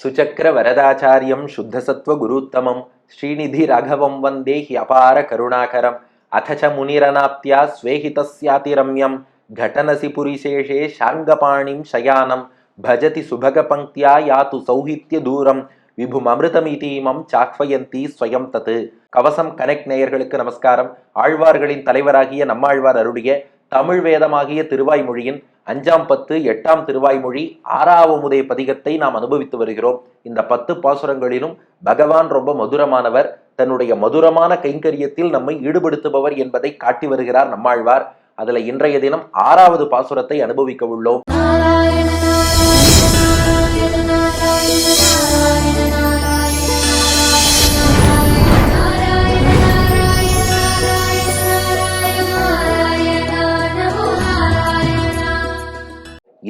சுச்சக்கர வரதாச்சாரியம் சுத்தசத்வ குருத்தமம் ஸ்ரீநிதி ராகவம் வந்தே he அபார கருணாகரம் அத ச முனிரனாப்தியா ஸ்வேஹிதஸ்யாதி ரம்யம் घटनसि पुरिशेषे शार्ङ्गपाणिं शयानं भजति सुभगपङ्क्त्या यातु சௌஹித்ய தூரம் விபுமமிருதமிதீமம் சாக்வயந்தி ஸ்வயம் தத்து கவசம் கனெக்ட் நேயர்களுக்கு நமஸ்காரம் ஆழ்வார்களின் தலைவராகிய நம்மாழ்வார் அருளிய தமிழ் வேதமாகிய திருவாய்மொழியின் அஞ்சாம் பத்து எட்டாம் திருவாய்மொழி ஆறாவமுதய பதிகத்தை நாம் அனுபவித்து வருகிறோம். இந்த பத்து பாசுரங்களிலும் பகவான் ரொம்ப மதுரமானவர். தன்னுடைய மதுரமான கைங்கரியத்தில் நம்மை ஈடுபடுத்துபவர் என்பதை காட்டி வருகிறார் நம்மாழ்வார். அதுல இன்றைய தினம் ஆறாவது பாசுரத்தை அனுபவிக்க உள்ளோம்.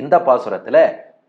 இந்த பாசுரத்துல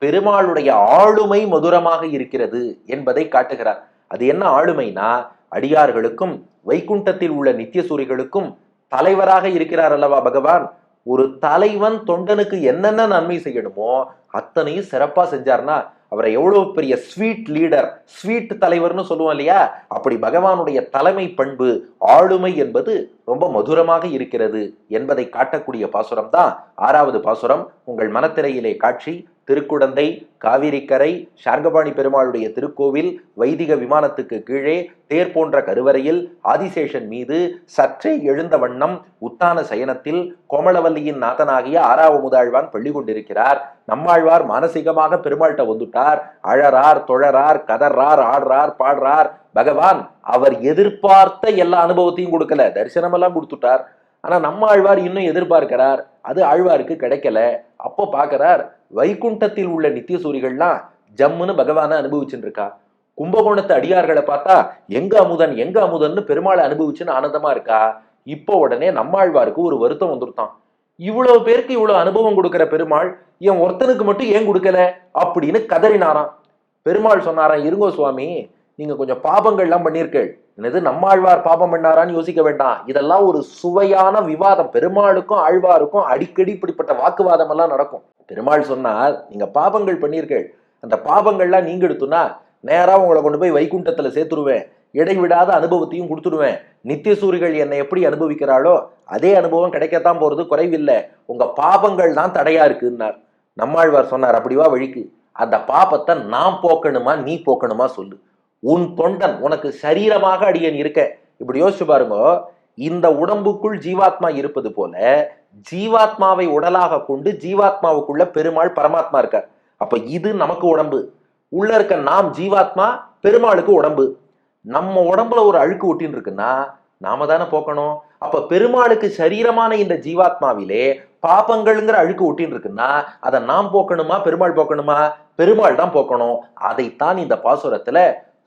பெருமாளுடைய ஆளுமை மதுரமாக இருக்கிறது என்பதை காட்டுகிறார். அது என்ன ஆளுமைனா அடியார்களுக்கும் வைகுண்டத்தில் உள்ள நித்தியசூரிகளுக்கும் தலைவராக இருக்கிறார் அல்லவா பகவான்? ஒரு தலைவன் தொண்டனுக்கு என்னென்ன நன்மை செய்யணுமோ அத்தனையும் சிறப்பா செஞ்சார்னா அவரை எவ்வளவு பெரிய ஸ்வீட் லீடர் ஸ்வீட் தலைவர்னு சொல்லுவோம் இல்லையா? அப்படி பகவானுடைய தலைமை பண்பு ஆளுமை என்பது ரொம்ப மதுரமாக இருக்கிறது என்பதை காட்டக்கூடிய பாசுரம் தான் ஆறாவது பாசுரம். உங்கள் மனத்திரையிலே காட்சி திருக்குடந்தை காவிரிக்கரை ஷார்கபாணி பெருமாளுடைய திருக்கோவில் வைதிக விமானத்துக்கு கீழே தேர் போன்ற கருவறையில் ஆதிசேஷன் மீது சற்றே எழுந்த வண்ணம் உத்தான சயனத்தில் கோமளவல்லியின் நாதனாகிய ஆறாவமுதாழ்வான் பள்ளி கொண்டிருக்கிறார். நம்மாழ்வார் மானசீகமாக பெருமாள்கிட்ட வந்துட்டார். அழறார் தொழறார் கதறார் ஆடுறார் பாடுறார். பகவான் அவர் எதிர்பார்த்த எல்லா அனுபவத்தையும் கொடுக்கல. தரிசனமெல்லாம் கொடுத்துட்டார். ஆனா நம்ம ஆழ்வார் இன்னும் எதிர்பார்க்கிறார். அது ஆழ்வாருக்கு கிடைக்கல. அப்போ பாக்குறார் வைகுண்டத்தில் உள்ள நித்தியசூரிகள்லாம் ஜம்முன்னு பகவானை அனுபவிச்சுட்டு இருக்கா கும்பகோணத்து அடியார்களை பார்த்தா எங்க அமுதன் எங்க அமுதன்னு பெருமாளை அனுபவிச்சுன்னு ஆனந்தமா இருக்கா? இப்போ உடனே நம்மாழ்வாருக்கு ஒரு வருத்தம் வந்துருத்தான். இவ்வளவு பேருக்கு இவ்வளவு அனுபவம் கொடுக்கிற பெருமாள் என் ஒருத்தனுக்கு மட்டும் ஏன் கொடுக்கல? அப்படின்னு கதறினாராம். பெருமாள் சொன்னாராம் இருங்கோ சுவாமி நீங்க கொஞ்சம் பாபங்கள்லாம் பண்ணியிருக்கேள். என்னது நம்மாழ்வார் பாபம் பண்ணாரான்னு யோசிக்க வேண்டாம். இதெல்லாம் ஒரு சுவையான விவாதம். பெருமாளுக்கும் ஆழ்வாருக்கும் அடிக்கடி இப்படிப்பட்ட வாக்குவாதம் எல்லாம் நடக்கும். பெருமாள் சொன்னால் நீங்க பாபங்கள் பண்ணீர்கள் அந்த பாபங்கள்லாம் நீங்க எடுத்துனா நேராக உங்களை கொண்டு போய் வைகுண்டத்துல சேர்த்துருவேன். இடைவிடாத அனுபவத்தையும் கொடுத்துடுவேன் நித்தியசூரிகள் என்னை எப்படி அனுபவிக்கிறாளோ அதே அனுபவம் கிடைக்கத்தான் போறது. குறைவில்லை. உங்க பாபங்கள் தான் தடையா இருக்குன்னார். நம்மாழ்வார் சொன்னார் அப்படிவா வழிக்கு. அந்த பாபத்தை நான் போக்கணுமா நீ போக்கணுமா சொல்லு. உன் தொண்டன் உனக்கு சரீரமாக அடியன் இருக்க. இப்படி யோசிச்சு பாருங்க. இந்த உடம்புக்குள் ஜீவாத்மா இருப்பது போல ஜீவாத்மாவை உடலாக கொண்டு ஜீவாத்மாவுக்குள்ள பெருமாள் பரமாத்மா இருக்கார். அப்ப இது நமக்கு உடம்பு. உள்ள இருக்க நாம் ஜீவாத்மா பெருமாளுக்கு உடம்பு. நம்ம உடம்புல ஒரு அழுக்கு ஒட்டின்னு இருக்குன்னா நாம தானே போக்கணும். அப்ப பெருமாளுக்கு சரீரமான இந்த ஜீவாத்மாவிலே பாப்பங்கள்ங்கிற அழுக்கு ஒட்டின்னு இருக்குன்னா அதை நாம் போக்கணுமா பெருமாள் போக்கணுமா? பெருமாள் தான் போக்கணும். அதைத்தான் இந்த பாசுரத்துல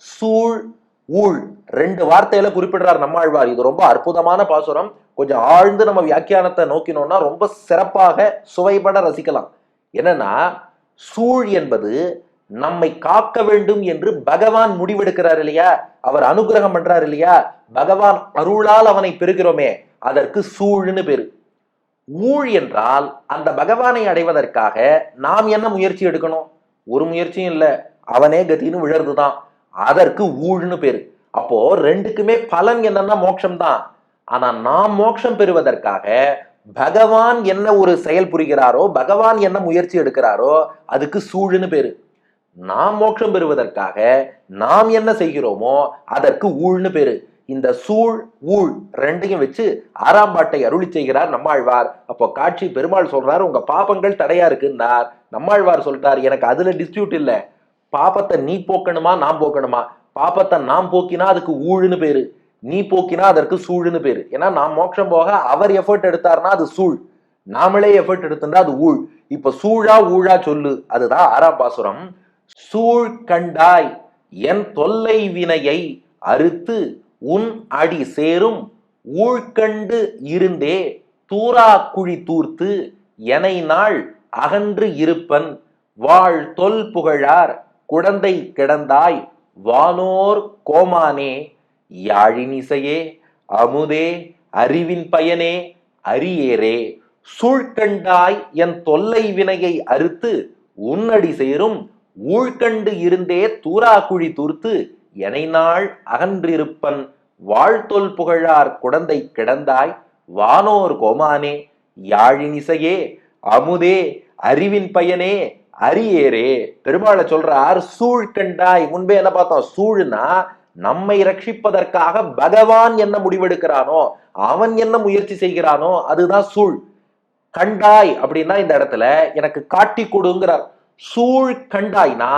சூழ் ஊழ். ரெண்டு வார்த்தையில குறிப்பிடுறார் நம்மாழ்வார் இது ரொம்ப அற்புதமான பாசுரம். கொஞ்சம் ஆழ்ந்து நம்ம வியாக்கியானத்தை நோக்கினோம்னா ரொம்ப சிறப்பாக சுவைபட ரசிக்கலாம். என்னன்னா சூழ் என்பது நம்மை காக்க வேண்டும் என்று பகவான் முடிவெடுக்கிறார் இல்லையா? அவர் அனுகிரகம் பண்றார் இல்லையா? பகவான் அருளால் அவனை பெறுகிறோமே. அதற்கு சூழ்னு பேரு. ஊழ் என்றால் அந்த பகவானை அடைவதற்காக நாம் என்ன முயற்சி எடுக்கணும்? ஒரு முயற்சியும் இல்லை. அவனே கத்தின்னு விழறதுதான். அதற்கு ஊழ்னு பேரு. அப்போ ரெண்டுக்குமே பலன் என்னன்னா மோட்சம் தான் ஆனா நாம் மோட்சம் பெறுவதற்காக பகவான் என்ன ஒரு செயல் புரிகிறாரோ பகவான் என்ன முயற்சி எடுக்கிறாரோ அதுக்கு சூழ்னு பேரு. நாம் மோட்சம் பெறுவதற்காக நாம் என்ன செய்கிறோமோ அதற்கு ஊழ்னு பேரு. இந்த சூழ் ஊழ் ரெண்டையும் வச்சு ஆறாம் பாட்டை அருளி செய்கிறார் நம்மாழ்வார். அப்போ காட்சி பெருமாள் சொல்றாரு உங்க பாபங்கள் தடையா இருக்குன்னார். நம்மாழ்வார் சொல்றார் எனக்கு அதுல டிஸ்பியூட் இல்லை. பாப்பத்தை நீ போக்கணுமா நான் போக்கணுமா? பாப்பத்தை நாம் போக்கினா அதுக்கு ஊழுன்னு பேரு. நீ போக்கினா அதற்கு சூழுன்னு பேரு. ஏன்னா நாம் மோட்சம் போக அவர் எஃபர்ட் எடுத்தார்னா அது சூழ். நாமளே எஃபர்ட் எடுத்திருந்தா அது ஊழ். இப்ப சூழா ஊழா சொல்லு. அதுதான் ஆறாம் பாசுரம். சூழ் கண்டாய் என் தொல்லை வினையை அறுத்து உன் அடி சேரும். ஊழ்கண்டு இருந்தே தூரா குழி தூர்த்து எனை நாள் அகன்று இருப்பன். வாழ் தொல் புகழார் குடந்தை கிடந்தாய் வானோர் கோமானே யாழினிசையே அமுதே அறிவின் பயனே அரியேரே சூழ்கண்டாய் என் தொல்லை வினையை அறுத்து உன்னடி சேரும் ஊழ்கண்டு இருந்தே தூராக்குழி தூர்த்து எனை நாள் அகன்றிருப்பன் வாழ்த்தொல் புகழார் குடந்தை கிடந்தாய் வானோர் கோமானே யாழினிசையே அமுதே அறிவின் பயனே அரியேரே பெருமாளை சொல்றார் சூழ்கண்டாய் முன்பே என்ன பார்த்தோம்? சூழ்னா நம்மை ரட்சிப்பதற்காக பகவான் என்ன முடிவெடுக்கிறானோ அவன் என்ன முயற்சி செய்கிறானோ அதுதான் சூழ். கண்டாய் அப்படின்னா இந்த இடத்துல எனக்கு காட்டி கொடுங்கிறார். சூழ் கண்டாய்னா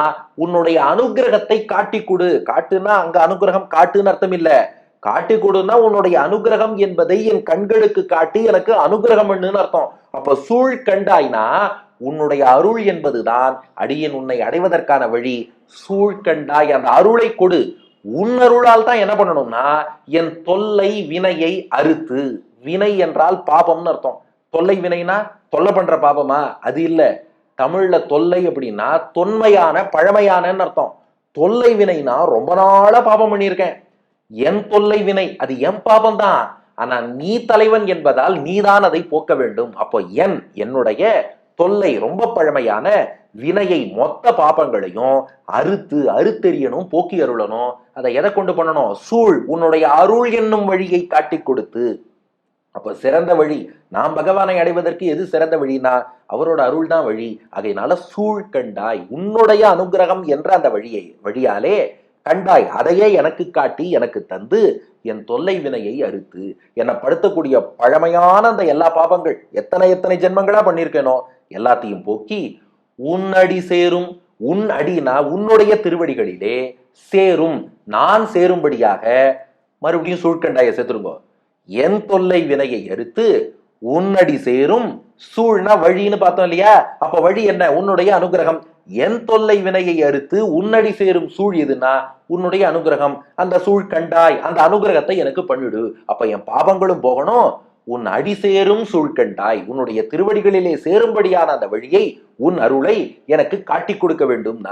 உன்னுடைய அனுகிரகத்தை காட்டி கொடு. காட்டுனா அங்க அனுகிரகம் காட்டுன்னு அர்த்தம் இல்ல. காட்டி கொடுன்னா உன்னுடைய அனுகிரகம் என்பதை என் கண்களுக்கு காட்டி எனக்கு அனுகிரகம் பண்ணுன்னு அர்த்தம். அப்ப சூழ் கண்டாய்னா உன்னுடைய அருள் என்பதுதான் அடியன் உன்னை அடைவதற்கான வழி. சூழ்கண்டாய் அந்த அருளை கொடு. உன் அருளால் தான் என்ன பண்ணணும்னா என் தொல்லை வினையை அறுத்து. வினை என்றால் பாபம்னு அர்த்தம். தொல்லை வினைனா தொல்லை பண்ற பாபமா? அது இல்ல. தமிழ்ல தொல்லை அப்படின்னா தொன்மையான பழமையானன்னு அர்த்தம். தொல்லை வினைனா ரொம்ப நாளா பாபம் பண்ணியிருக்கேன். என் தொல்லை வினை அது என் பாபம் தான் ஆனா நீ தலைவன் என்பதால் நீதான் அதை போக்க வேண்டும். அப்போ என் என்னுடைய தொல்லை ரொம்ப பழமையான வினையை மொத்த பாபங்களையும் அறுத்து அறுத்தெறியணும் போக்கி அருளணும். அதை எதை கொண்டு பண்ணணும்? சூழ் உன்னுடைய அருள் என்னும் வழியை காட்டி கொடுத்து. அப்ப சிறந்த வழி நாம் பகவானை அடைவதற்கு எது சிறந்த வழினா அவரோட அருள் தான் வழி. அதையினால சூழ் கண்டாய் உன்னுடைய அனுகிரகம் என்ற அந்த வழியை வழியாலே கண்டாய் அதையே எனக்கு காட்டி எனக்கு தந்து என் தொல்லை வினையை அறுத்து என்னை படுத்தக்கூடிய பழமையான அந்த எல்லா பாபங்கள் எத்தனை எத்தனை ஜென்மங்களா பண்ணியிருக்கேனோ எல்லாத்தையும் போக்கி உன் அடி சேரும் உன் அடினா உன்னுடைய திருவடிகளிலே சேரும். நான் சேரும்படியாக மறுபடியும் சூழ்கண்டாய சேர்த்துருங்க என் தொல்லை வினையை அறுத்து உன்னடி சேரும். சூழ்னா வழின்னு பார்த்தோம் இல்லையா? அப்ப வழி என்ன? உன்னுடைய அனுகிரகம். என் தொல்லை வினையை அறுத்து உன்னடி சேரும் சூழ் எதுனா உன்னுடைய அனுகிரகம். அந்த சூழ் கண்டாய் அந்த அனுகிரகத்தை எனக்கு பண்ணிடு. அப்ப என் பாவங்களும் போகணும். உன் அடி சேரும் சூழ்கண்டாய் உன்னுடைய திருவடிகளிலே சேரும்படியான அந்த வழியை உன் அருளை எனக்கு காட்டி கொடுக்க வேண்டும்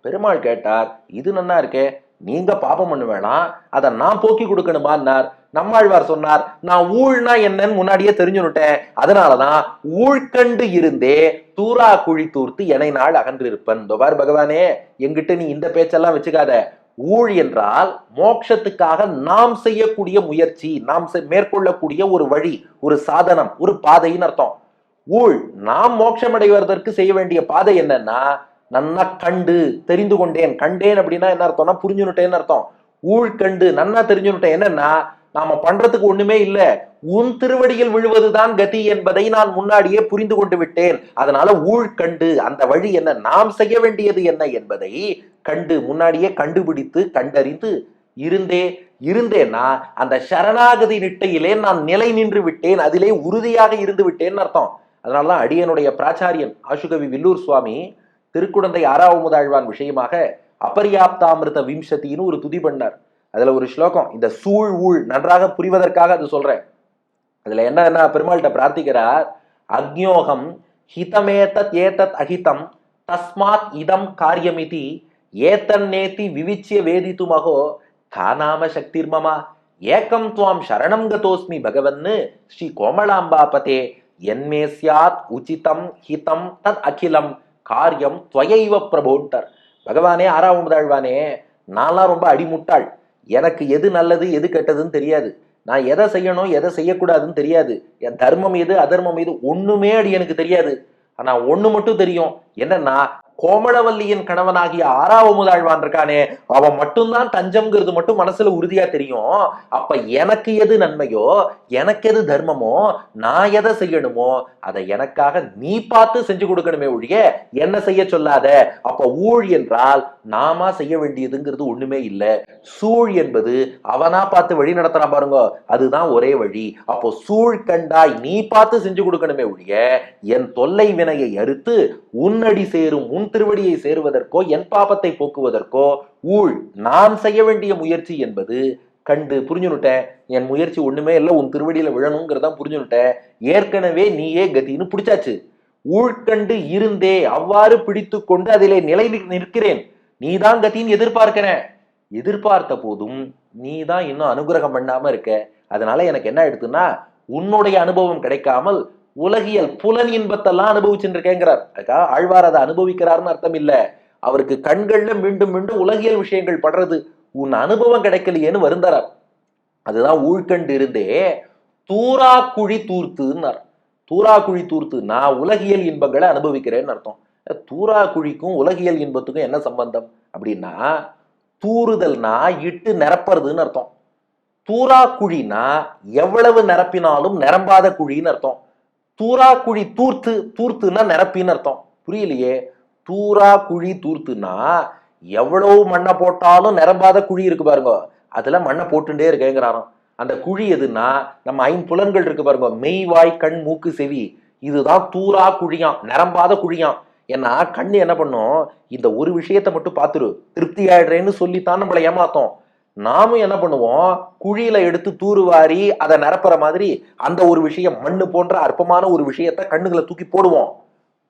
பெருமாள் கேட்டார் இது நன்னா இருக்கே நீங்க பாபம் பண்ண வேணாம் அதை நான் போக்கி கொடுக்கணுமான்னார் நம்மாழ்வார் சொன்னார் நான் ஊழ்னா என்னன்னு முன்னாடியே தெரிஞ்சுனுட்டேன் அதனாலதான் ஊழ்கண்டு இருந்தே தூரா குழி தூர்த்து எனை நாள் அகன்றிருப்பன். இதோ பகவானே எங்கிட்ட நீ இந்த பேச்செல்லாம் வச்சுக்காத ஊழ் என்றால் மோட்சத்துக்காக நாம் செய்யக்கூடிய முயற்சி நாம் மேற்கொள்ளக்கூடிய ஒரு வழி ஒரு சாதனம் ஒரு பாதைன்னு அர்த்தம். ஊழ் நாம் மோட்சம் அடைவதற்கு செய்ய வேண்டிய பாதை என்னன்னா நன்னா கண்டு தெரிந்து கொண்டேன். கண்டேன் அப்படின்னா என்ன அர்த்தம்னா புரிஞ்சுனுட்டேன்னு அர்த்தம். ஊழ் கண்டு நன்னா தெரிஞ்சுனுட்டேன் என்னன்னா நாம பண்றதுக்கு ஒண்ணுமே இல்ல. உன் திருவடியில் விழுவதுதான் கதி என்பதை நான் முன்னாடியே புரிந்து கொண்டு விட்டேன். அதனால ஊழ் கண்டு அந்த வழி என்ன நாம் செய்ய வேண்டியது என்ன என்பதை கண்டு முன்னாடியே கண்டுபிடித்து கண்டறிந்து இருந்தே இருந்தேன்னா அந்த சரணாகதி நிட்டையிலே நான் நிலை நின்று விட்டேன். அதிலே உறுதியாக இருந்து விட்டேன் அர்த்தம். அதனாலதான் அடியனுடைய பிராச்சாரியன் ஆசுகவி வில்லூர் சுவாமி திருக்குடந்தை ஆறாவமுதாழ்வான் விஷயமாக அபரியாப்தாமிருத விம்சத்தின்னு ஒரு துதி பண்ணார். அதுல ஒரு ஸ்லோகம் இந்த சூழ் ஊழ் நன்றாக புரிவதற்காக அது சொல்றேன். அதுல என்ன என்ன பெருமாள்கிட்ட பிரார்த்திக்கிறார்? அக்ஞோகம் ஹிதமேதத் ஏதத் அஹிதம் தஸ்மாத் இதம் காரியமிதி ஏத்தன்னேத்தி விவிச்சிய வேதித்துமகோ காணாம சக்திர்மமா ஏக்கம் துவாம் சரணம் கதோஸ்மி பகவன்னு ஸ்ரீ கோமளாம்பாபதே என்மே சியாத் உச்சிதம் ஹிதம் தத் அகிலம் காரியம் துவையைவ பிரபோன்டர். பகவானே ஆறாவது தாழ்வானே நான்லாம் ரொம்ப அடிமுட்டாள். எனக்கு எது நல்லது எது கெட்டதுன்னு தெரியாது. நான் எதை செய்யணும் எதை செய்யக்கூடாதுன்னு தெரியாது. என் தர்மம் எது அதர்மம் எது ஒண்ணுமே அடி எனக்கு தெரியாது. ஆனா ஒண்ணு மட்டும் தெரியும். என்னன்னா கோமளவல்லியின் கணவனாகிய ஆறாவமுதாழ்வான் இருக்கானே அவன் மட்டும்தான் தஞ்சம்ங்கிறது மட்டும் மனசுல உறுதியா தெரியும். அப்ப எனக்கு எது நன்மையோ எனக்கு எது தர்மமோ நான் எதை செய்யணுமோ அதை எனக்காக நீ பார்த்து செஞ்சு கொடுக்கணுமே ஒழிய என்ன செய்ய சொல்லாத? அப்ப ஊழ் என்றால் நாமா செய்ய வேண்டியதுங்கிறது ஒண்ணுமே இல்ல. சூழ் என்பது அவனா பார்த்து வழி நடத்துறான் பாருங்க அதுதான் ஒரே வழி. அப்போ சூழ் கண்டாய் நீ பார்த்து செஞ்சு கொடுக்கணுமே ஒழிய என் தொல்லை வினையை அறுத்து உன்னடி சேரும் உன் திருவடியை சேருவதற்கோ என் பாபத்தை போக்குவதற்கோ ஊழ் நான் செய்ய வேண்டிய முயற்சி என்பது கண்டு புரிஞ்சுனுட்டேன் என் முயற்சி ஒண்ணுமே இல்லை உன் திருவடியில விழணுங்கிறதா புரிஞ்சுனுட்டேன் ஏற்கனவே நீயே கதின்னு பிடிச்சாச்சு. ஊழ்கண்டு இருந்தே அவ்வாறு பிடித்து கொண்டு அதிலே நிலை நிற்கிறேன். நீதான் கத்தின்னு எதிர்பார்க்கிறேன் எதிர்பார்த்த போதும் நீ தான் இன்னும் அனுகிரகம் பண்ணாம இருக்க. அதனால எனக்கு என்ன எடுத்துன்னா உன்னுடைய அனுபவம் கிடைக்காமல் உலகியல் புலன் இன்பத்தெல்லாம் அனுபவிச்சுருக்கேங்கிறார் அக்கா ஆழ்வார் அதை அனுபவிக்கிறார்னு அர்த்தம் இல்ல அவருக்கு கண்கள்ல மீண்டும் மீண்டும் உலகியல் விஷயங்கள் படுறது உன் அனுபவம் கிடைக்கலையேன்னு வருந்தார் அதுதான் ஊழ்கண்டு இருந்தே தூரா குழி தூர்த்துன்னார். தூரா குழி தூர்த்து நான் உலகியல் இன்பங்களை அனுபவிக்கிறேன்னு அர்த்தம். தூரா குழிக்கும் உலகியல் இன்பத்துக்கும் என்ன சம்பந்தம்? அப்படின்னா தூறுதல்னா இட்டு நிரப்புறதுன்னு அர்த்தம். தூரா குழினா எவ்வளவு நிரப்பினாலும் நிரம்பாத குழின்னு அர்த்தம். தூரா குழி தூர்த்து தூர்த்துனா நிரப்பின்னு அர்த்தம். புரியலையே? தூரா குழி தூர்த்துனா எவ்வளவு மண்ணை போட்டாலும் நிரம்பாத குழி இருக்கு பாருங்க. அதுல மண்ணை போட்டுட்டே இருக்கேங்கிறாராம். அந்த குழி எதுன்னா நம்ம ஐம்புலன்கள் இருக்கு பாருங்க. மெய் வாய் கண் மூக்கு செவி. இதுதான் தூரா குழியாம் நிரம்பாத குழியாம். ஏன்னா கண்ணு என்ன பண்ணும்? இந்த ஒரு விஷயத்தை மட்டும் பார்த்துரு. திருப்தி ஆயிடுறேன்னு சொல்லித்தான் நம்மளை ஏமாத்தோம். நாமும் என்ன பண்ணுவோம்? குழியில எடுத்து தூருவாரி அதை நிரப்புற மாதிரி அந்த ஒரு விஷயம் மண்ணு போன்ற அற்பமான ஒரு விஷயத்த கண்ணுகளை தூக்கி போடுவோம்.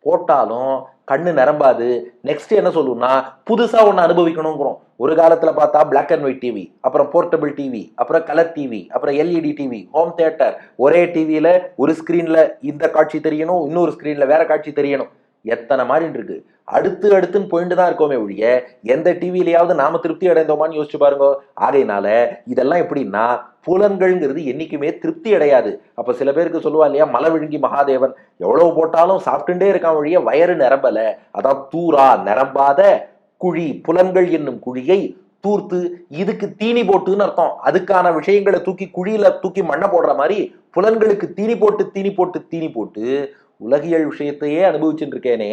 போட்டாலும் கண்ணு நிரம்பாது. நெக்ஸ்ட் என்ன சொல்லுவோம்னா புதுசா ஒன்று அனுபவிக்கணுங்கிறோம் ஒரு காலத்துல பார்த்தா பிளாக் அண்ட் ஒயிட் டிவி அப்புறம் போர்ட்டபிள் டிவி அப்புறம் கலர் டிவி அப்புறம் எல்இடி டிவி ஹோம் தியேட்டர் ஒரே டிவியில ஒரு ஸ்கிரீன்ல இந்த காட்சி தெரியணும் இன்னொரு ஸ்கிரீன்ல வேற காட்சி தெரியணும். எத்தனை மாதிரி இருக்கு. அடுத்து அடுத்துன்னு போயிட்டு தான் இருக்கோமே ஒழிய எந்த டிவிலையாவது நாம திருப்தி அடைந்தோமான்னு யோசிச்சு பாருங்க. ஆகையினால இதெல்லாம் எப்படின்னா புலன்கள்ங்கிறது என்னைக்குமே திருப்தி அடையாது. அப்ப சில பேருக்கு சொல்லுவா இல்லையா மலை விழுங்கி மகாதேவன். எவ்வளவு போட்டாலும் சாப்பிட்டுட்டே இருக்கான் ஒழிய வயறு நிரம்பல. அதான் தூரா நிரம்பாத குழி புலன்கள் என்னும் குழியை தூர்த்து இதுக்கு தீனி போட்டுன்னு அர்த்தம். அதுக்கான விஷயங்களை தூக்கி குழியில தூக்கி மண்ணை போடுற மாதிரி புலன்களுக்கு தீனி போட்டு தீனி போட்டு தீனி போட்டு உலகியல் விஷயத்தையே அனுபவிச்சுட்டு இருக்கேனே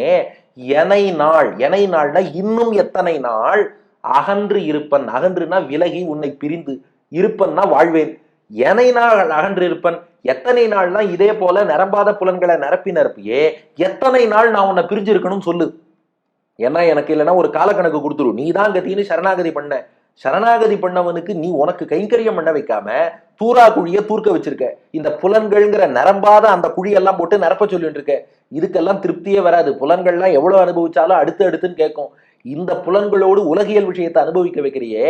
எனை நாள் எனை நாள்னா இன்னும் எத்தனை நாள்? அகன்று இருப்பன். அகன்றுனா விலகி உன்னை பிரிந்து இருப்பன்னா வாழ்வேன். எனை நாள் அகன்று இருப்பன். எத்தனை நாள்னா இதே போல நிரம்பாத புலன்களை நிரப்பி நிரப்பியே எத்தனை நாள் நான் உன்னை பிரிஞ்சிருக்கணும்னு சொல்லு. ஏன்னா எனக்கு இல்லைன்னா ஒரு காலக்கணக்கு கொடுத்துரு. நீ தான் கத்தின்னு சரணாகதி பண்ண. சரணாகதி பண்ணவனுக்கு நீ உனக்கு கைங்கரியம் பண்ண வைக்காம தூரா குழிய தூர்க்க வச்சிருக்க. இந்த புலன்கள்ங்கிற நரம்பாத அந்த குழியெல்லாம் போட்டு நிரப்ப சொல்லிட்டு இருக்க இதுக்கெல்லாம் திருப்தியே வராது. புலன்கள்லாம் எவ்வளவு அனுபவிச்சாலும் அடுத்து அடுத்துன்னு கேட்கும். இந்த புலன்களோடு உலகியல் விஷயத்தை அனுபவிக்க வைக்கிறியே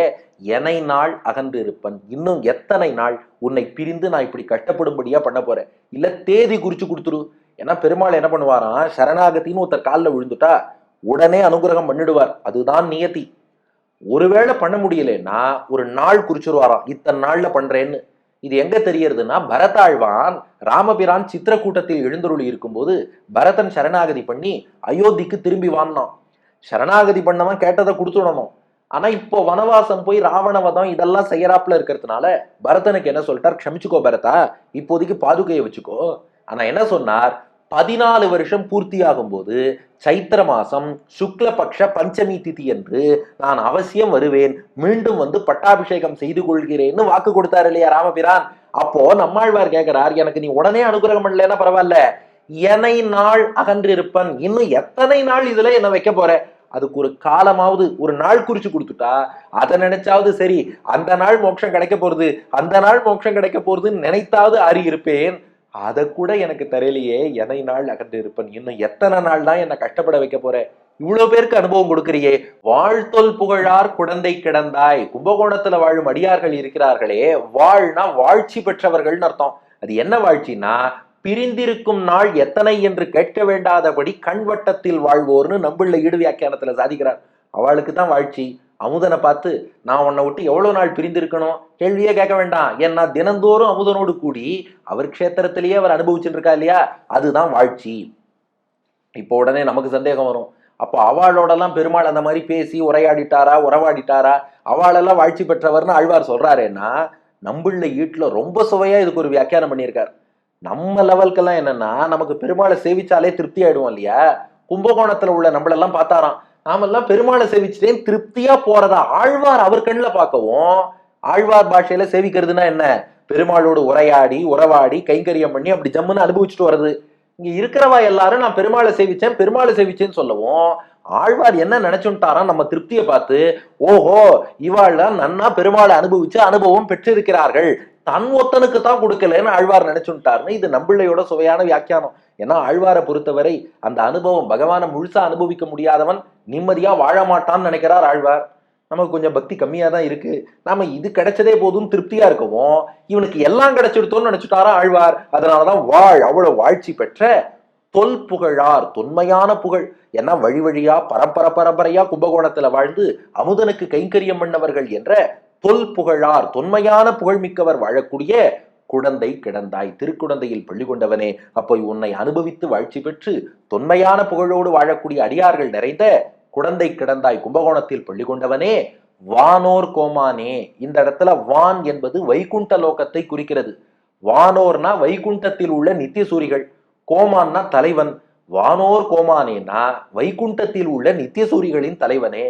எனை நாள் அகன்று இருப்பன் இன்னும் எத்தனை நாள் உன்னை பிரிந்து நான் இப்படி கஷ்டப்படும்படியா பண்ண போறேன்? இல்ல தேதி குறிச்சு கொடுத்துரு. ஏன்னா பெருமாள் என்ன பண்ணுவாராம்? சரணாகத்தின்னு ஒருத்தர் காலில் விழுந்துட்டா உடனே அனுகிரகம் பண்ணிடுவார். அதுதான் நியத்தி ஒருவேளை பண்ண முடியலன்னா ஒரு நாள் குறிச்சிருவாராம் இத்தனை நாள்ல பண்றேன்னு. இது எங்க தெரியறதுன்னா பரதாழ்வான் ராமபிரான் சித்திரக்கூட்டத்தில் எழுந்தருளி இருக்கும்போது பரதன் சரணாகதி பண்ணி அயோத்திக்கு திரும்பி வாழ்னான் சரணாகதி பண்ணவன் கேட்டதை கொடுத்துடணும். ஆனா இப்போ வனவாசம் போய் ராவணவதம் இதெல்லாம் செய்யறாப்புல இருக்கிறதுனால பரதனுக்கு என்ன சொல்லிட்டார்? க்ஷமிச்சுக்கோ பரதா இப்போதைக்கு பாதுகையை வச்சுக்கோ. ஆனா என்ன சொன்னார்? பதினாலு வருஷம் பூர்த்தியாகும் போது சைத்திர மாசம் சுக்லபக்ஷ பஞ்சமி திதி என்று நான் அவசியம் வருவேன். மீண்டும் வந்து பட்டாபிஷேகம் செய்து கொள்கிறேன்னு வாக்கு கொடுத்தாரு இல்லையா ராமபிரான்? அப்போ நம்மாழ்வார் கேட்கிறார் எனக்கு நீ உடனே அனுகிரகம் பண்ணலன்னா பரவாயில்ல. எனை நாள் அகன்றிருப்பன். இன்னும் எத்தனை நாள் இதுல என்ன வைக்க போற? அதுக்கு ஒரு காலமாவது ஒரு நாள் குறிச்சு கொடுத்துட்டா அதை நினைச்சாவது சரி அந்த நாள் மோட்சம் கிடைக்க போறது அந்த நாள் மோட்சம் கிடைக்க போறதுன்னு நினைத்தாவது அறி இருப்பேன் அதை கூட எனக்கு தரையிலேயே எதை நாள் அகன்று இருப்பேன். இன்னும் எத்தனை நாள் தான் என்னை கஷ்டப்பட வைக்க போற இவ்வளவு பேருக்கு அனுபவம் கொடுக்குறியே. வாழ்த்தொல் புகழார் குழந்தை கிடந்தாய். கும்பகோணத்துல வாழும் அடியார்கள் இருக்கிறார்களே வாழ்னா வாழ்ச்சி பெற்றவர்கள்னு அர்த்தம். அது என்ன வாழ்ச்சின்னா பிரிந்திருக்கும் நாள் எத்தனை என்று கேட்க வேண்டாதபடி கண்வட்டத்தில் வாழ்வோர்னு நம்பிள்ள ஈடு வியாக்கியானத்துல சாதிக்கிறார். அவளுக்கு தான் வாழ்ச்சி. அமுதனை பார்த்து நான் உன்னை விட்டு எவ்வளோ நாள் பிரிந்திருக்கணும்? கேள்வியே கேட்க வேண்டாம். ஏன்னா தினந்தோறும் அமுதனோடு கூடி அவர் க்ஷேத்திரத்திலேயே அவர் அனுபவிச்சுட்டு இருக்கா இல்லையா? அதுதான் வாழ்ச்சி. இப்போ உடனே நமக்கு சந்தேகம் வரும். அப்போ அவளோடலாம் பெருமாள் அந்த மாதிரி பேசி உரையாடிட்டாரா உறவாடிட்டாரா? அவளெல்லாம் வாழ்ச்சி பெற்றவர்னு ஆழ்வார் சொல்றாருன்னா நம்மள ஈட்டில் ரொம்ப சுவையாக இதுக்கு ஒரு வியாக்கியானம் பண்ணியிருக்கார். நம்ம லெவல்க்கெல்லாம் என்னன்னா நமக்கு பெருமாளை சேவிச்சாலே திருப்தி ஆயிடுவோம் இல்லையா? கும்பகோணத்தில் உள்ள நம்மளெல்லாம் பார்த்தாராம். நாமெல்லாம் பெருமாளை சேவிச்சுட்டேன் திருப்தியா போறதா? ஆழ்வார் அவர் கண்ணில் பார்க்கவும் ஆழ்வார் பாஷையில சேவிக்கிறதுனா என்ன? பெருமாளோடு உரையாடி உறவாடி கைங்கரியம் பண்ணி அப்படி ஜம்முன்னு அனுபவிச்சுட்டு வர்றது. இங்க இருக்கிறவா எல்லாரும் நான் பெருமாளை சேவிச்சேன் பெருமாளை சேவிச்சேன்னு சொல்லவும் ஆழ்வார் என்ன நினைச்சுட்டாரா நம்ம திருப்தியை பார்த்து ஓஹோ இவாள்லாம் நன்னா பெருமாளை அனுபவிச்சு அனுபவம் பெற்றிருக்கிறார்கள். தன் ஒத்தனுக்கு தான் கொடுக்கலன்னு ஆழ்வார் நினைச்சுட்டாருன்னு இது நம்பிள்ளையோட சுவையான வியாக்கியானம். ஏன்னா ஆழ்வாரை பொறுத்தவரை அந்த அனுபவம் பகவானை முழுசா அனுபவிக்க முடியாதவன் நிம்மதியா வாழ மாட்டான்னு நினைக்கிறார் ஆழ்வார். நமக்கு கொஞ்சம் பக்தி கம்மியா தான் இருக்கு. நாம இது கிடைச்சதே போதும் திருப்தியா இருக்கவும் இவனுக்கு எல்லாம் கிடைச்சிடுத்தோன்னு நினைச்சுட்டாரா ஆழ்வார்? அதனாலதான் வாழ் அவ்வளவு வாழ்ச்சி பெற்ற தொல் புகழார் தொன்மையான புகழ். ஏன்னா வழி வழியா பரம்பர பரம்பரையா கும்பகோணத்துல வாழ்ந்து அமுதனுக்கு கைங்கரியம் பண்ணவர்கள் என்ற தொல் புகழார் தொன்மையான புகழ்மிக்கவர் வாழக்கூடிய குழந்தை கிடந்தாய். திருக்குழந்தையில் பள்ளி கொண்டவனே அப்போ உன்னை அனுபவித்து வாழ்ச்சி பெற்று தொன்மையான புகழோடு வாழக்கூடிய அடியார்கள் நிறைந்த குழந்தை கிடந்தாய். கும்பகோணத்தில் பள்ளி கொண்டவனே வானோர் கோமானே. இந்த இடத்துல வான் என்பது வைகுண்ட லோகத்தை குறிக்கிறது. வானோர்னா வைகுண்டத்தில் உள்ள நித்தியசூரிகள் கோமான்னா தலைவன். வானோர் கோமானேனா வைகுண்டத்தில் உள்ள நித்தியசூரிகளின் தலைவனே.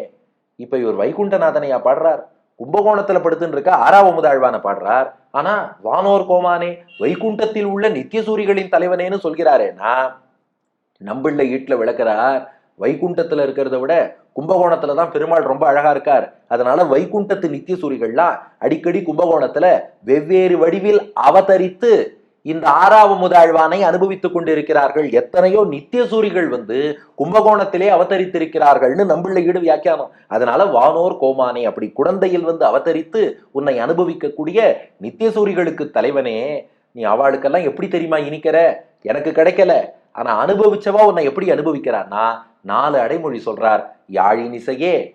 இப்ப இவர் வைகுண்டநாதனையா பாடுறார்? கும்பகோணத்துல படுத்துன்னு இருக்க ஆறாவமுதாழ்வான பாடுறார். ஆனா வானோர் கோமானே வைகுண்டத்தில் உள்ள நித்தியசூரிகளின் தலைவனேன்னு சொல்கிறாரேனா நம்பிள்ள ஈட்டுல விளக்குறார் வைகுண்டத்துல இருக்கிறத விட கும்பகோணத்துல தான் பெருமாள் ரொம்ப அழகா இருக்கார். அதனால வைகுண்டத்து நித்தியசூரிகள்லாம் அடிக்கடி கும்பகோணத்துல வெவ்வேறு வடிவில் அவதரித்து இந்த ஆறாவது ஆழ்வானை அனுபவித்துக் கொண்டிருக்கிறார்கள். எத்தனையோ நித்தியசூரிகள் வந்து கும்பகோணத்திலே அவதரித்திருக்கிறார்கள்னு நம்பிள்ள ஈடு வியாக்கியானம். அதனால வானோர் கோமானே அப்படி குழந்தையில் வந்து அவதரித்து உன்னை அனுபவிக்கக்கூடிய நித்தியசூரிகளுக்கு தலைவனே நீ அவளுக்கெல்லாம் எப்படி தெரியுமா இனிக்கிற? எனக்கு கிடைக்கல. ஆனா அனுபவிச்சவா உன்னை எப்படி அனுபவிக்கிறான்னா நாலு அடைமொழி சொல்றார். யாழினிசையே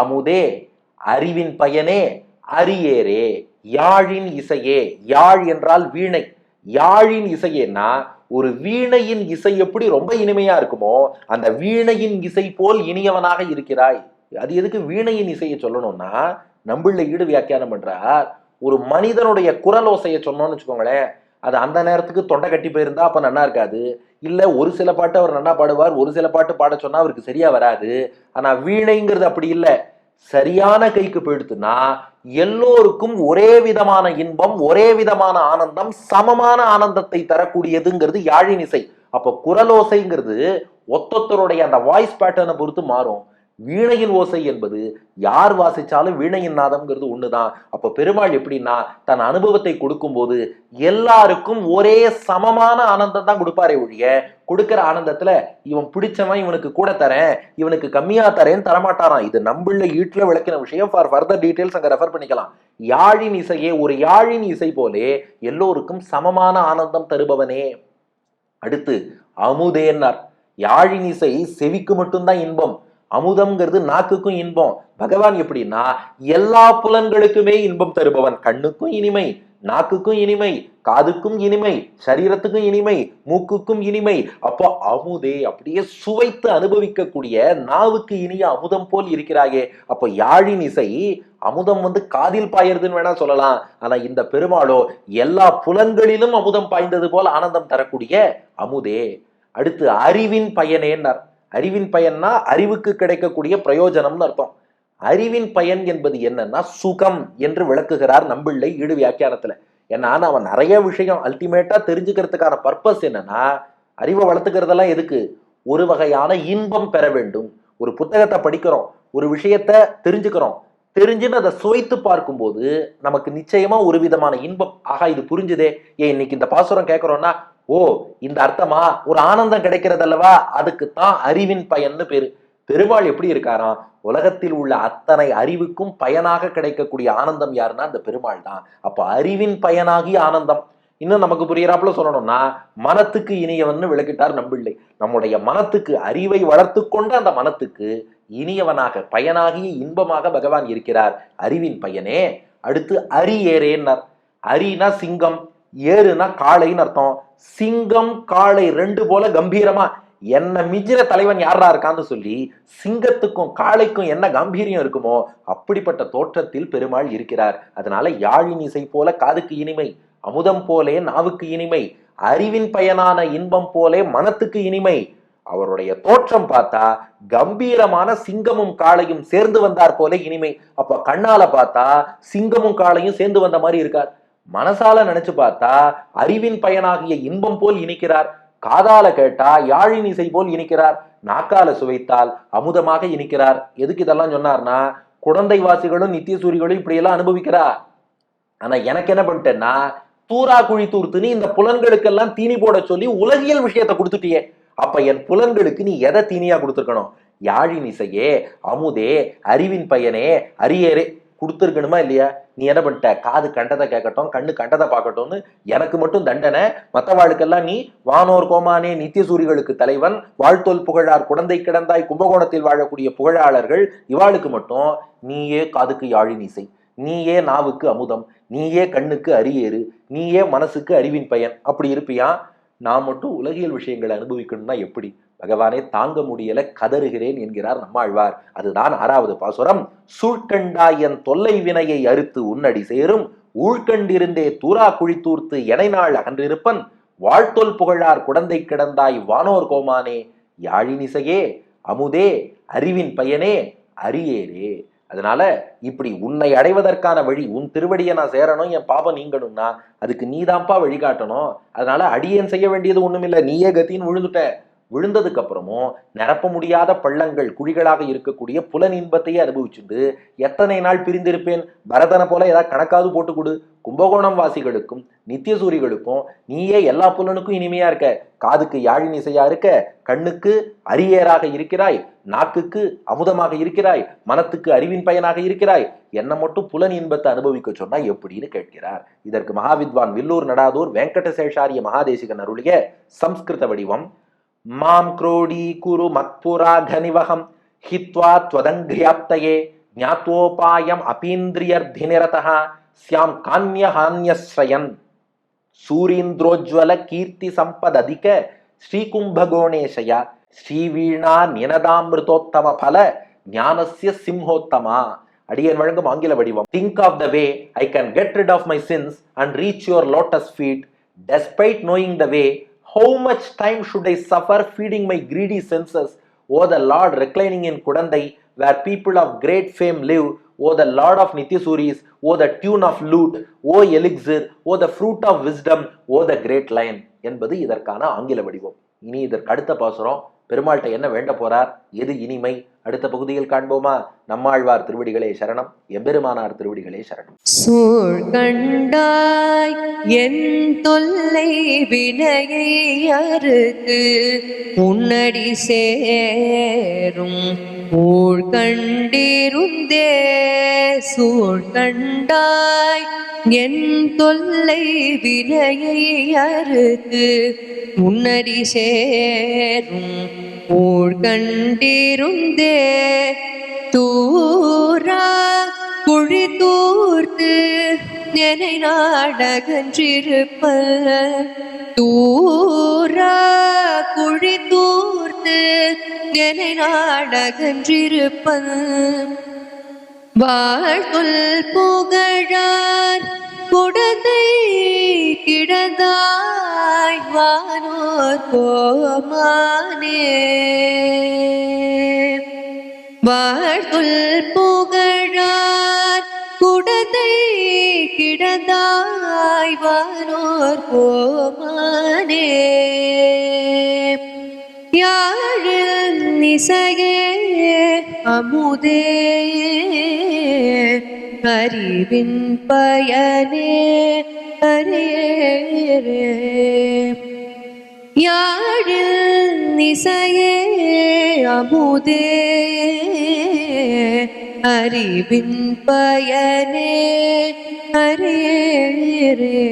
அமுதே அறிவின் பயனே அரியேரே யாழின் இசையே யாழ் என்றால் வீணை. யாழின் இசையேன்னா ஒரு வீணையின் இசை எப்படி ரொம்ப இனிமையா இருக்குமோ அந்த வீணையின் இசை போல் இனியவனாக இருக்கிறாய். அது எதுக்கு வீணையின் இசையை சொல்லணும்னா நம்பிள்ள ஈடு வியாக்கியானம் பண்றார். ஒரு மனிதனுடைய குரல் ஓசையை சொன்னோம்னு வச்சுக்கோங்களேன் அது அந்த நேரத்துக்கு தொண்டை கட்டி போயிருந்தா அப்ப நல்லா இருக்காது. இல்ல ஒரு சில பாட்டு அவர் நல்லா பாடுவார் ஒரு சில பாட்டு பாட சொன்னா அவருக்கு சரியா வராது. ஆனா வீணைங்கிறது அப்படி இல்லை. சரியான கைக்கு போயிடுத்துன்னா எல்லோருக்கும் ஒரே விதமான இன்பம் ஒரே விதமான ஆனந்தம் சமமான ஆனந்தத்தை தரக்கூடியதுங்கிறது யாழினிசை அப்போ குரலோசைங்கிறது ஒத்தொத்தருடைய அந்த வாய்ஸ் பேட்டர்னை பொறுத்து மாறும். வீணையின் ஓசை என்பது யார் வாசிச்சாலும் வீணையின் நாதம்ங்கிறது ஒண்ணுதான். அப்ப பெருமாள் எப்படின்னா தன் அனுபவத்தை கொடுக்கும்போது எல்லாருக்கும் ஒரே சமமான ஆனந்தம் தான் கொடுப்பாரே ஒழிய கொடுக்கிற ஆனந்தத்துல இவன் பிடிச்சவன் இவனுக்கு கூட தரேன் இவனுக்கு கம்மியா தரேன்னு தரமாட்டாரான் இது நம்மள ஈட்டுல விளக்கின விஷயம். ஃபார் ஃபர்தர் டீட்டெயில்ஸ் அங்க ரெஃபர் பண்ணிக்கலாம். யாழின் இசையே ஒரு யாழின் இசை போலே எல்லோருக்கும் சமமான ஆனந்தம் தருபவனே. அடுத்து அமுதேன்னார். யாழின் இசை செவிக்கு மட்டும்தான் இன்பம். அமுதம்ங்கிறது நாக்குக்கும் இன்பம். பகவான் எப்படின்னா எல்லா புலன்களுக்குமே இன்பம் தருபவன். கண்ணுக்கும் இனிமை நாக்குக்கும் இனிமை காதுக்கும் இனிமை சரீரத்துக்கும் இனிமை மூக்குக்கும் இனிமை. அப்போ அமுதே அப்படியே சுவைத்து அனுபவிக்கக்கூடிய நாவுக்கு இனிய அமுதம் போல் இருக்கிறாயே. அப்போ யாழின் இசை அமுதம் வந்து காதில் பாயறதுன்னு வேணா சொல்லலாம். ஆனா இந்த பெருமாளோ எல்லா புலன்களிலும் அமுதம் பாய்ந்தது போல ஆனந்தம் தரக்கூடிய அமுதே. அடுத்து அறிவின் பயனேன்னார். அறிவின் பயன்னா அறிவுக்கு கிடைக்கக்கூடிய பிரயோஜனம்னு அர்த்தம். அறிவின் பயன் என்பது என்னன்னா சுகம் என்று விளக்குகிறார் நம்பிள்ளை ஈடு வியாக்கியானத்துல. ஏன்னா அவன் நிறைய விஷயம் அல்டிமேட்டா தெரிஞ்சுக்கிறதுக்கான பர்பஸ் என்னன்னா அறிவை வளர்த்துக்கிறதெல்லாம் எதுக்கு? ஒரு வகையான இன்பம் பெற வேண்டும். ஒரு புத்தகத்தை படிக்கிறோம் ஒரு விஷயத்த தெரிஞ்சுக்கிறோம். தெரிஞ்சுன்னு அதை சுவைத்து பார்க்கும்போது நமக்கு நிச்சயமா ஒரு விதமான இன்பம். ஆகா இது புரிஞ்சுதே. ஏன் இன்னைக்கு இந்த பாசுரம் கேட்கிறோம்னா ஓ இந்த அர்த்தமா? ஒரு ஆனந்தம் கிடைக்கிறது அல்லவா அதுக்கு தான் அறிவின் பயன்னு பேரு. பெருமாள் எப்படி இருக்காராம்? உலகத்தில் உள்ள அத்தனை அறிவுக்கும் பயனாக கிடைக்கக்கூடிய ஆனந்தம் யாருன்னா அந்த பெருமாள் தான். அப்ப அறிவின் பயனாகி ஆனந்தம். இன்னும் நமக்கு புரியறாப்புல சொல்லணும்னா மனத்துக்கு இனியவன் விளக்கிட்டார் நம்பிள்ளை. நம்முடைய மனத்துக்கு அறிவை வளர்த்து கொண்ட அந்த மனத்துக்கு இனியவனாக பயனாகி இன்பமாக பகவான் இருக்கிறார். அறிவின் பயனே. அடுத்து அரி ஏறேன்னார் அரினா சிங்கம். ஏறுனா காளைன்னு அர்த்தம். சிங்கம் காளை ரெண்டு போல கம்பீரமா. என்ன மிஞ்சிற தலைவன் யாரா இருக்கான்னு சொல்லி சிங்கத்துக்கும் காளைக்கும் என்ன கம்பீரியம் இருக்குமோ அப்படிப்பட்ட தோற்றத்தில் பெருமாள் இருக்கிறார். அதனால யாழின் இசை போல காதுக்கு இனிமை அமுதம் போலே நாவுக்கு இனிமை அறிவின் பயனான இன்பம் போலே மனத்துக்கு இனிமை. அவருடைய தோற்றம் பார்த்தா கம்பீரமான சிங்கமும் காளையும் சேர்ந்து வந்தார் போல இனிமை. அப்ப கண்ணால பார்த்தா சிங்கமும் காளையும் சேர்ந்து வந்த மாதிரி இருக்கார். மனசால நினைச்சு பார்த்தா அறிவின் பயனாகிய இன்பம் போல் இனிக்கிறார். காதால கேட்டா யாழின் இசை போல் இனிக்கிறார். நாக்கால சுவைத்தால் அமுதமாக இனிக்கிறார். எதுக்கு இதெல்லாம் சொன்னார்னா குழந்தை வாசிகளும் நித்தியசூரிகளும் இப்படியெல்லாம் அனுபவிக்கிறா ஆனா எனக்கு என்ன பண்ணிட்டேன்னா தூரா குழி தூர்த்துன்னு இந்த புலன்களுக்கெல்லாம் தீனி போட சொல்லி உலகியல் விஷயத்தை கொடுத்துட்டியே. அப்ப என் புலன்களுக்கு நீ எதை தீனியா கொடுத்துருக்கணும்? யாழின் இசையே அமுதே அறிவின் பயனே அரியரே கொடுத்துருக்கணுமா இல்லையா? நீ என்ன பண்ணிட்ட? காது கண்டதை கேட்கட்டும் கண்ணு கண்டதை பார்க்கட்டும்னு எனக்கு மட்டும் தண்டனை. மற்றவாளுக்கெல்லாம் நீ வானோர் கோமானே நித்தியசூரிகளுக்கு தலைவன் வாழ்த்தோல் புகழார் குழந்தை கிடந்தாய் கும்பகோணத்தில் வாழக்கூடிய புகழாளர்கள் இவாளுக்கு மட்டும் நீயே காதுக்கு யாழினிசை நீயே நாவுக்கு அமுதம் நீயே கண்ணுக்கு அரியேறு நீயே மனசுக்கு அறிவின் பயன். அப்படி இருப்பியான் நான் மட்டும் உலகியல் விஷயங்களை அனுபவிக்கணும்னா எப்படி? பகவானே தாங்க முடியல கதறுகிறேன் என்கிறார் நம்மாழ்வார். அதுதான் ஆறாவது பாசுரம். சூழ்கண்டாயன் தொல்லை வினையை அறுத்து உன்னடி சேரும். ஊழ்கண்டிருந்தே தூரா குழித்தூர்த்து எனை நாள் அகன்றிருப்பன். வாழ்த்தொல் புகழார் குடந்தை கிடந்தாய் வானோர் கோமானே யாழினிசையே அமுதே அறிவின் பயனே அரியேரே. அதனால இப்படி உன்னை அடைவதற்கான வழி உன் திருவடியை நான் சேரணும் என் பாபம் நீங்கணும்னா அதுக்கு நீதான்ப்பா வழிகாட்டணும். அதனால அடியேன் செய்ய வேண்டியது ஒண்ணுமில்லை. நீயே கத்தின்னு விழுந்துட்ட விழுந்ததுக்கு அப்புறமும் நிரப்ப முடியாத பள்ளங்கள் குழிகளாக இருக்கக்கூடிய புலன் இன்பத்தையே அனுபவிச்சுண்டு எத்தனை நாள் பிரிந்திருப்பேன்? பரதனை போல ஏதாவது கணக்காவது போட்டு கொடு கும்பகோணம் வாசிகளுக்கும் நித்தியசூரிகளுக்கும் நீயே எல்லா புலனுக்கும் இனிமையா இருக்க. காதுக்கு யாழின் இசையா இருக்க. கண்ணுக்கு அரியேராக இருக்கிறாய். நாக்குக்கு அமுதமாக இருக்கிறாய். மனத்துக்கு அறிவின் பயனாக இருக்கிறாய். என்ன மட்டும் புலன் இன்பத்தை அனுபவிக்க சொன்னா எப்படின்னு கேட்கிறார். இதற்கு மகாவித்வான் வில்லூர் நடாதூர் வெங்கடசேஷாரிய மகாதேசிகன் அருளிய சம்ஸ்கிருத வடிவம் மாம் क्रोडी குரு மத்புராகனிவகம் ஹித்வா त्वदङ्घ्र्याप्तये ज्ञात्वोपायम् अपीन्द्रियर्धिनिरतः ஸ்யாம் கான்யஹான்யஸ்ரயன் சூரீந்திரோஜ்வல கீர்த்தி சம்பததிக ஸ்ரீகும்பகோணேஷய ஸ்ரீவீணா நினதாமிருதோத்தம பல ஞானஸ்ய சிம்ஹோத்தமா அடியன் வழங்கும் ஆங்கில வடிவம் think of the way I can get rid of my sins and reach your lotus feet despite knowing the way how much time should I suffer feeding my greedy senses O the lord reclining in Kudanthai where people of great fame live O the lord of Nityasuris O the tune of lute O elixir O the fruit of wisdom O the great line என்பது இதற்கான ஆங்கில வடிவம் இனி இதற்கு அடுத்த பாசுரம் பெருமாள்கிட்ட என்ன வேண்ட போறார் எது இனிமை அடுத்த பகுதியில் காண்போமா? நம்மாழ்வார் திருவடிகளே சரணம். எம்பெருமானார் திருவடிகளே சரணம். சூழ்கண்டாய் என் தொல்லை வினையை அறுத்து உன்னடி சேரும். ஊழ்கண்டிருந்தே சூழ்கண்டாய் என் தொல்லை வினையை அறுத்து உன்னடி சேரும். ஊழ்கண்டிருந்தே தூரா குழி தூர்த்து என்னை நாடகன்றிருப்ப தூரா குழி தூர்த்து என்னை நாடகன்றிருப்ப வாழ்த்துல் புகழார் குடந்தை கிடந்தாய் வானோர் கோமானே. வாழ்த்துல் புகழார் குடந்தை கிடந்தாய் வானோர் கோமானே. யாழ் நிசையே அமுதே. அறிவின் பயனே அரேரே யாழில் நிசையே அமுதே அறிவின் பயனே அரேரே